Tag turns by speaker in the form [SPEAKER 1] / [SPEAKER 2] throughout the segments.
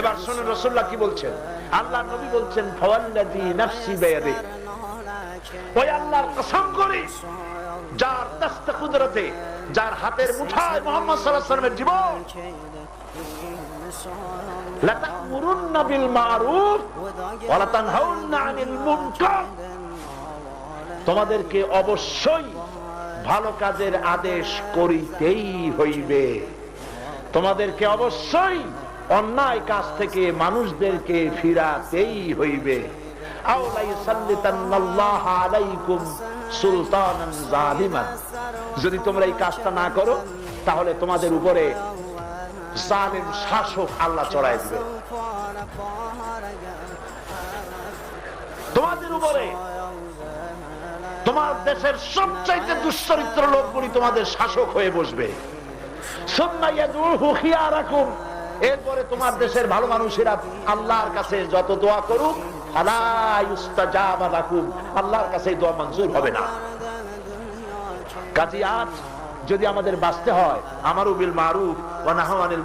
[SPEAKER 1] এবার শুনুন রসুল্লাহ কি বলছেন? আল্লাহ নবী বলছেন, ফাওয়াল্লাযী ওই আল্লাহর কসম করি, যার কুদরতে, যার হাতের মুঠায় মোহাম্মদ সাল্লাল্লাহু আলাইহি ওয়াসাল্লামের জীবন। তোমাদেরকে অবশ্যই ভালো কাজের আদেশ করিতেই হইবে। তোমাদেরকে অবশ্যই অন্যায় কাজ থেকে মানুষদেরকে ফিরাতেই হইবে। যদি তোমরা এই কাজটা না করো, তাহলে তোমাদের উপরে শাসক আল্লাহ চড়াই দিবে। তোমাদের উপরে তোমার দেশের সবচাইতে দুশ্চরিত্র লোকগুলি তোমাদের শাসক হয়ে বসবে। রাখুন এরপরে তোমার দেশের ভালো মানুষেরা আল্লাহর কাছে যত দোয়া করুক আল্লাহর কাছে দোয়া মঞ্জুর হবে না। কাজী আজ যদি আমাদের বাঁচতে হয়, আমারও বিল মারুফ ও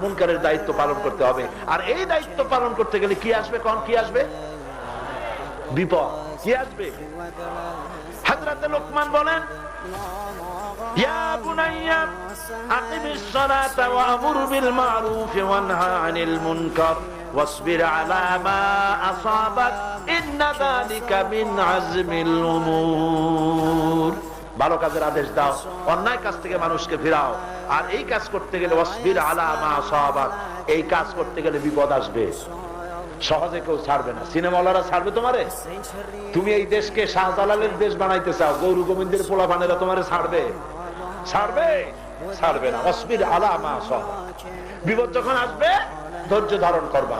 [SPEAKER 1] মুনকারের দায়িত্ব পালন করতে হবে। আর এই দায়িত্ব পালন করতে গেলে কি আসবে কোন? কি আসবে? বিপদ। কি আসবে? হযরতে লোকমান বলেন, ইয়া বুনাইয়া আকিমিস সালাতা ওয়া আমুর বিল মারুফ ওয়া নহা আনিল মুনকার واصبر على ما أصابك إن ذلك من عزم الأمور ভালো কাজের আদেশ দাও অন্যায় কাজ থেকে মানুষকে ফিরাও আর এই কাজ করতে গেলে অসবির আলা মা সাহাবাত এই কাজ করতে গেলে বিপদ আসবে সহজে কেউ ছাড়বে না সিনেমাওয়ালারা ছাড়বে তোমারে তুমি এই দেশকে শাহজালালের দেশ বানাইতে চাও গৌরু গোবিন্দের পোলাপানেরা তোমারে ছাড়বে ছাড়বে? ছাড়বে না। অসবির আলা মা বিপদ যখন আসবে ধৈর্য ধারণ করবা।